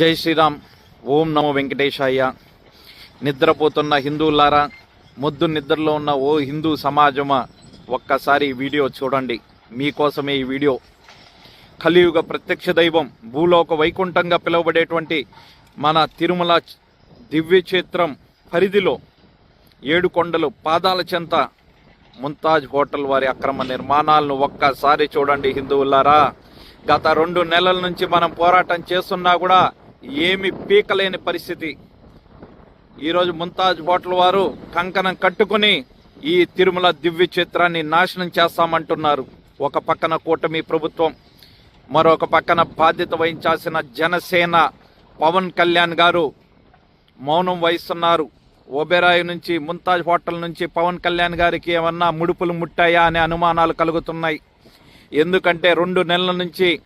జై శ్రీరామ్. ఓం నమో వెంకటేశాయ. నిద్రపోతున్న హిందువులారా మొద్దు నిద్రలో ఉన్న ఓ హిందూ సమాజమా? ఒక్కసారి ఈ వీడియో చూడండి. మీకోసమే ఈ వీడియో. కలియుగ ప్రత్యక్ష దైవం భూలోక వైకుంఠంగా పిలువబడేటువంటి మన తిరుమల దివ్యక్షేత్రం పరిధిలో ఏడు కొండలు పాదాల చెంత ముంతాజ్ హోటల్ వారి అక్రమ నిర్మాణాలను ఒక్కసారి చూడండి హిందువులారా. గత రెండు నెలల నుంచి మనం పోరాటం చేస్తున్నా కూడా ఏమి పీకలేని పరిస్థితి. ఈరోజు ముంతాజ్ హోటల్ వారు కంకణం కట్టుకుని ఈ తిరుమల దివ్య చిత్రాన్ని నాశనం చేస్తామంటున్నారు. ఒక పక్కన కూటమి ప్రభుత్వం మరొక పక్కన బాధ్యత వహించాల్సిన జనసేన పవన్ కళ్యాణ్ గారు మౌనం వహిస్తున్నారు. ఓబెరాయి నుంచి ముంతాజ్ హోటల్ నుంచి పవన్ కళ్యాణ్ గారికి ఏమన్నా ముడుపులు ముట్టాయా అనే అనుమానాలు కలుగుతున్నాయి. ఎందుకంటే రెండు నెలల నుంచి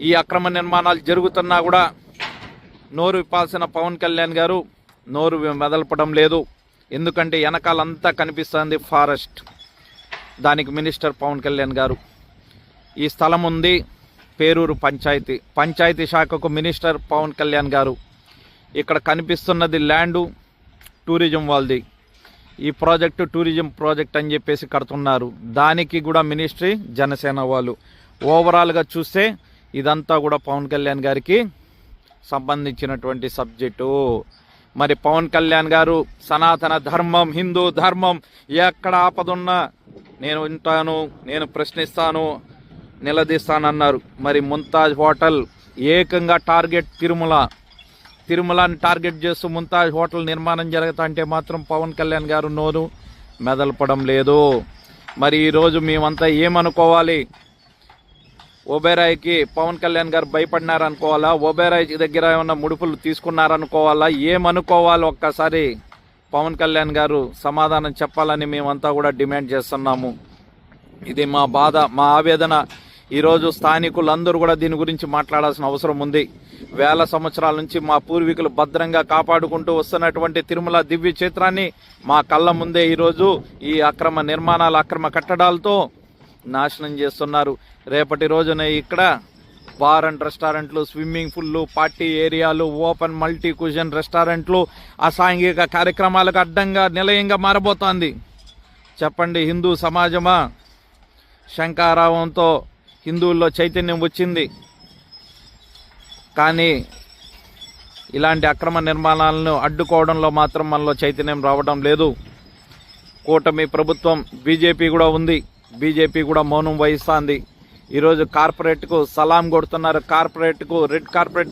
ఈ అక్రమ నిర్మాణాలు జరుగుతున్నా కూడా నోరు విప్పాల్సిన పవన్ కళ్యాణ్ గారు నోరు మెదలపడం లేదు. ఎందుకంటే వెనకాలంతా కనిపిస్తుంది ఫారెస్ట్. దానికి మినిస్టర్ పవన్ కళ్యాణ్ గారు. ఈ స్థలం ఉంది పేరూరు పంచాయతీ. పంచాయతీ శాఖకు మినిస్టర్ పవన్ కళ్యాణ్ గారు. ఇక్కడ కనిపిస్తున్నది ల్యాండు టూరిజం వాళ్ళది. ఈ ప్రాజెక్టు టూరిజం ప్రాజెక్ట్ అని చెప్పేసి కడుతున్నారు. దానికి కూడా మినిస్ట్రీ జనసేన వాళ్ళు. ఓవరాల్గా చూస్తే ఇదంతా కూడా పవన్ కళ్యాణ్ గారికి సంబంధించినటువంటి సబ్జెక్టు. మరి పవన్ కళ్యాణ్ గారు సనాతన ధర్మం హిందూ ధర్మం ఎక్కడ ఆపదున్నా నేను వింటాను నేను ప్రశ్నిస్తాను నిలదీస్తానన్నారు. మరి ముంతాజ్ హోటల్ ఏకంగా టార్గెట్ తిరుమల. తిరుమలని టార్గెట్ చేస్తూ ముంతాజ్ హోటల్ నిర్మాణం జరుగుతా అంటే మాత్రం పవన్ కళ్యాణ్ గారు నోరు మెదలపడం లేదు. మరి ఈరోజు మేమంతా ఏమనుకోవాలి? ఓబేరాయ్కి పవన్ కళ్యాణ్ గారు భయపడినారనుకోవాలా? ఓబేరాయ్ దగ్గర ఏమన్నా ముడుపులు తీసుకున్నారనుకోవాలా? ఏమనుకోవాలి ఒక్కసారి? పవన్ కళ్యాణ్ గారు సమాధానం చెప్పాలని మేమంతా కూడా డిమాండ్ చేస్తున్నాము. ఇది మా బాధ మా ఆవేదన. ఈరోజు స్థానికులందరూ కూడా దీని గురించి మాట్లాడాల్సిన అవసరం ఉంది. వేల సంవత్సరాల నుంచి మా పూర్వీకులు భద్రంగా కాపాడుకుంటూ వస్తున్నటువంటి తిరుమల దివ్య క్షేత్రాన్ని మా కళ్ళ ముందే ఈరోజు ఈ అక్రమ నిర్మాణాలు అక్రమ కట్టడాలతో నాశనం చేస్తున్నారు. రేపటి రోజున ఇక్కడ బార్ అండ్ రెస్టారెంట్లు స్విమ్మింగ్ పూల్లు పార్టీ ఏరియాలు ఓపెన్ మల్టీ కుషన్ రెస్టారెంట్లు అసాంఘిక కార్యక్రమాలకు అడ్డంగా నిలయంగా మారబోతోంది. చెప్పండి హిందూ సమాజమా? శంకారావంతో హిందువుల్లో చైతన్యం వచ్చింది. కానీ ఇలాంటి అక్రమ నిర్మాణాలను అడ్డుకోవడంలో మాత్రం మనలో చైతన్యం రావడం లేదు. కూటమి ప్రభుత్వం బీజేపీ కూడా ఉంది. బీజేపీ కూడా మౌనం వహిస్తోంది. ఈరోజు కార్పొరేట్కు సలాం కొడుతున్నారు. కార్పొరేట్కు రెడ్ కార్పొరేట్